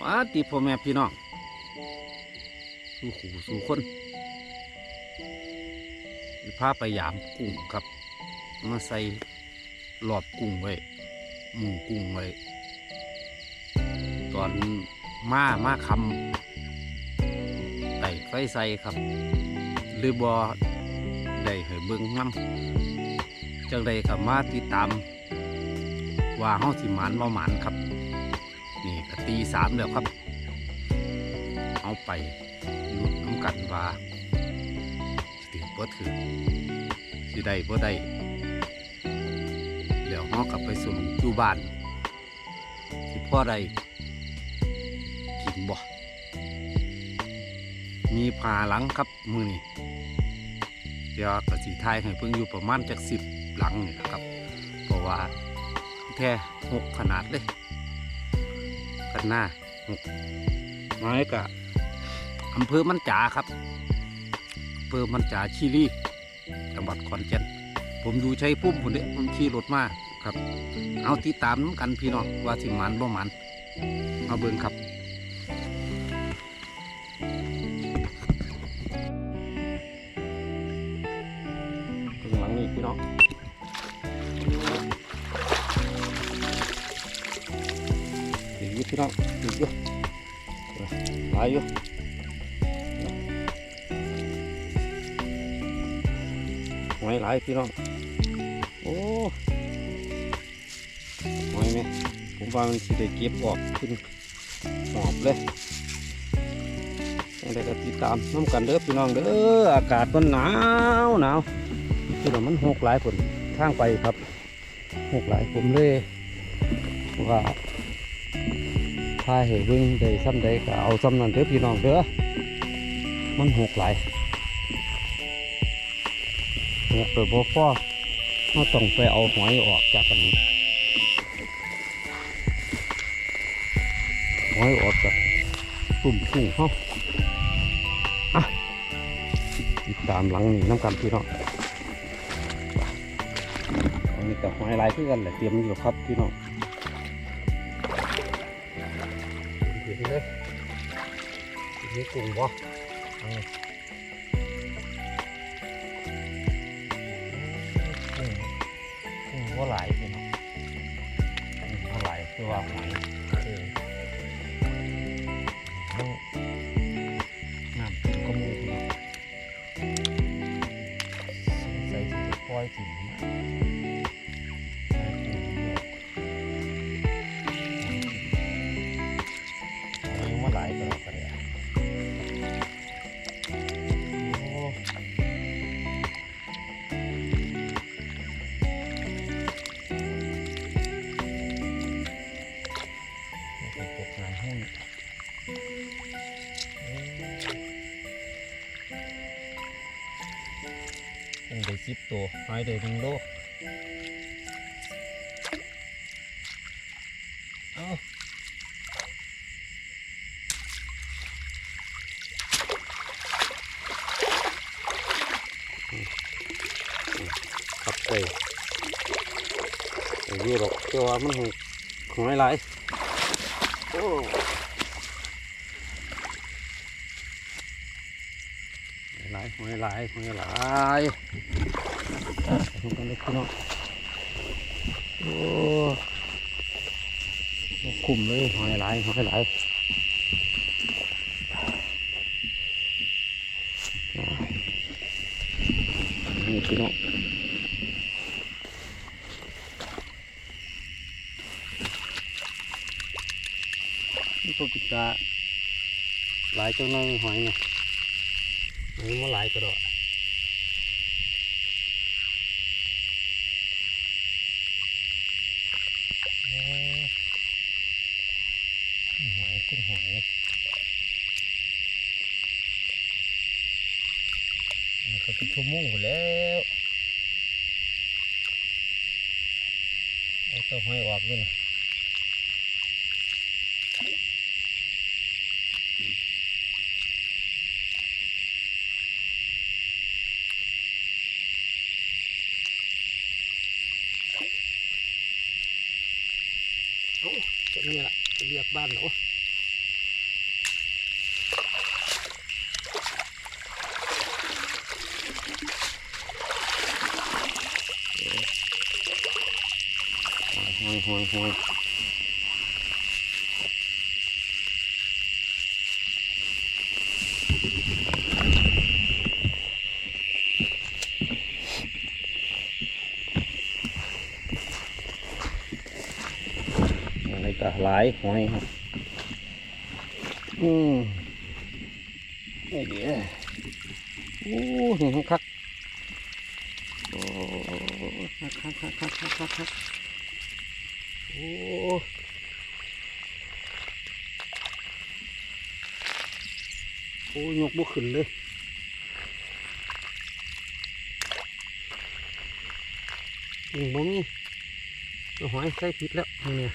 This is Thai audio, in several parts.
วัสดีพ่อแม่พี่น้อง สู่ขู่สู่คนพาไปยามกุ้งครับ มาใส่หลอดกุ้งไว้หมูกุ้งไว้ ตอนมามาคำไต่ไฟใส่ครับ หรือบอได้ให้เบิ่งน้ำจังใดกับมาติดตาม ว่าเฮาสิหมานบ่หมานครับ ตีสามแล้วครับ เอาไปลุ้นน้ำกันว่าสิถือบ่ถือสิได้บ่ได้แล้วเฮากลับไปสรุปอยู่บ้านสิพ่อใดกินบ่มีผาหลังครับมือนี่เดี๋ยวกสีไทยให้เพิ่งอยู่ประมาณจากสิบหลังนี่แหละครับ เพราะว่าแท้หกขนาดเลย นหน้าหกน้กะอำเภอมันจาครับอำเภอมันจาชีรีจังหวัดขอนแก่นผมอยู่ใชัยภูมิผมเนี่ยผมขี่รถมาครับ เอาติดตามน้ำกันพี่น้องว่าสิหมันบ่หมันเอาเบิ่งครับข้างหลังนี่พี่น้อง พี่น้องดีอยู่หลายอยู่หอยหลายพี่น้อง โอ้หอยไหมผมว่ามันสิได้เก็บออกขึ้นหอบเลยยังไงก็ติดตามน้ำกันเด้อพี่น้องเด้ออากาศมันหนาวหนาวคือว่ามันหกหลายผลทางไปครับหกหลายผมเลยว่า ถ้าเห็นวิ่งได้ซ้ำใดก็เอาซ้ำนั้นเด้อพี่น้องเด้อมันหกหลายหกเปิดบ่ฟอเราต้องไปเอาหอยออกจากกันนี้หอยออกจากตุ่มกุ้งเขาอะติดตามหลังนี่น้ำกันพี่น้องอันนี้กับหอยลายคือกันแหละเตรียมอยู่ครับพี่น้อง ดี๋ยวเลยมีกุ้งบ่อันนี้กุ้งกุ้งก็หลายพี่น้องกุ้งก็หลายคือว่าหอยเออต้องน้ำก็มูพี่น้องสงสัยจะปล่อยถิ่น ตัวหายได้หนึ่งโลเอาขับไปอายุหรอกแต่ว่ามันหอยหลายโอ้หลายหอยหลายหอยหลาย ดูกันเลยพี่น้องโอ้คุ้มเลยหอยหลายหอยหลายนี่พี่น้องนี่พวปิดตาหลายเจ้าน้อยหอยเนี่ยหอยมาหลายกระโดดโอ้ หอยคุณหอยนี่เขาเป็นชั่วโมงหมดแล้วเอาเต้าหอยออกด้วยนะโอ้จะนี่ละจะ รียกบ้านหนูห่วยห่วยห่วย หลายหอยครับอืมนี่เดียวโอ้เห็นคักโอ้คักคักคักคักคักคักคักโอ้โอ้ยกบุขึ้นเลยยิงบ่มีเอาหอยใส่ผิดแล้วเนี่ย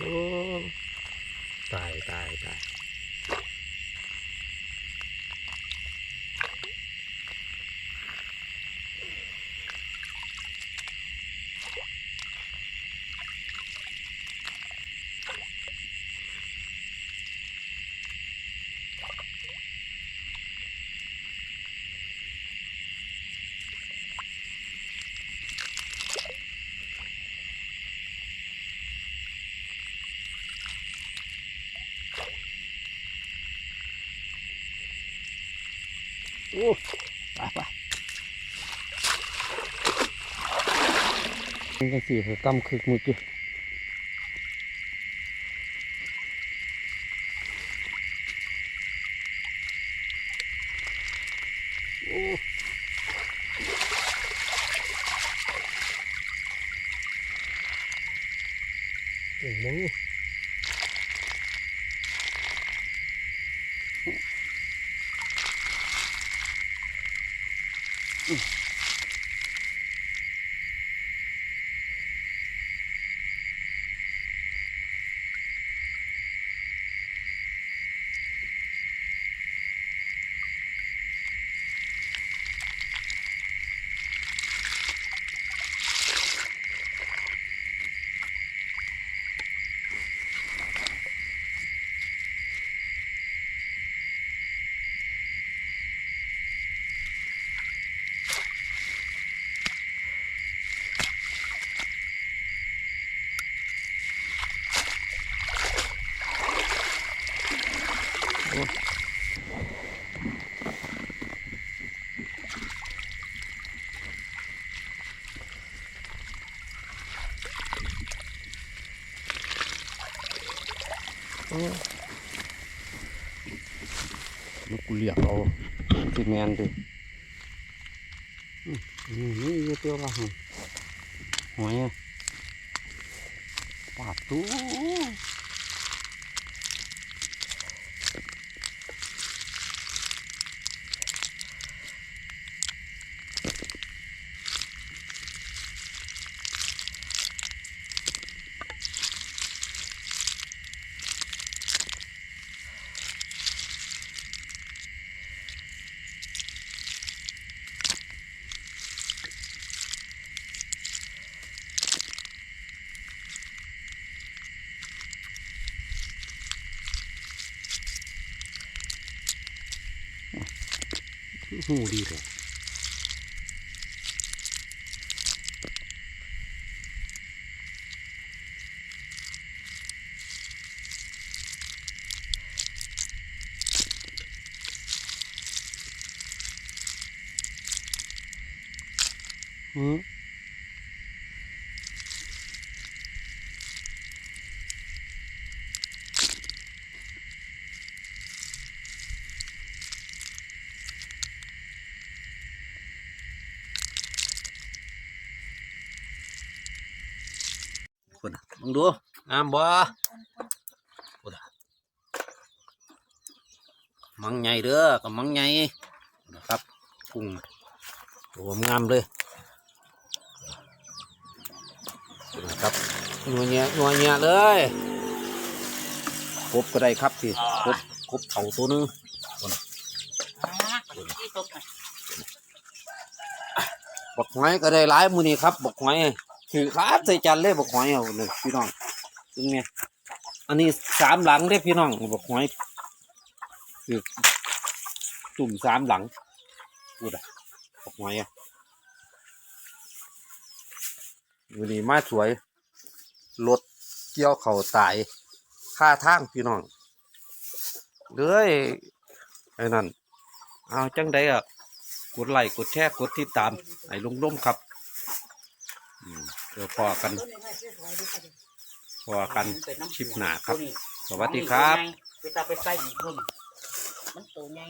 โอ้ตายตายตาย โอ้ไปไปมันจังสี่ ลูกกูเรียกเอาสิแมนดิอืมนี่อยู่ตัวละหันหอยอะปาดตู้ หูดีเลยอืมคนอะมึ งดูงามบ่คนอะมังใหญ่เด้อกับมังใหญ่นะครับพุ่งตัวงามเลยนะครับนัวเนียนัวเนียเลยครบก็ได้ครับสิครบครบเท่าตัวนึงที่ตกน่ะบักหอยก็ได้หลายมือนี้ครับบักหอย ถือครับใส่จานเลยบักหอยเอาเลยพี่น้องเป็นไงอันนี้สามหลังเด้พี่น้องบักหอยถือตุ่มสามหลังพูดอะบักหอยอะมือนี้มาสวยรถเกี่ยวเข่าตายค่าทางพี่น้องเลยไอ้นั่นเอาจังใดอะกดไลค์กดแชร์กดติดตามไอ้ลุงล้มครับ ดี๋ยวพอกันพอกันคลิปหน้าครับ สวัสดีครับ ไปตาไปใส่อีกคนมันโตใหญ่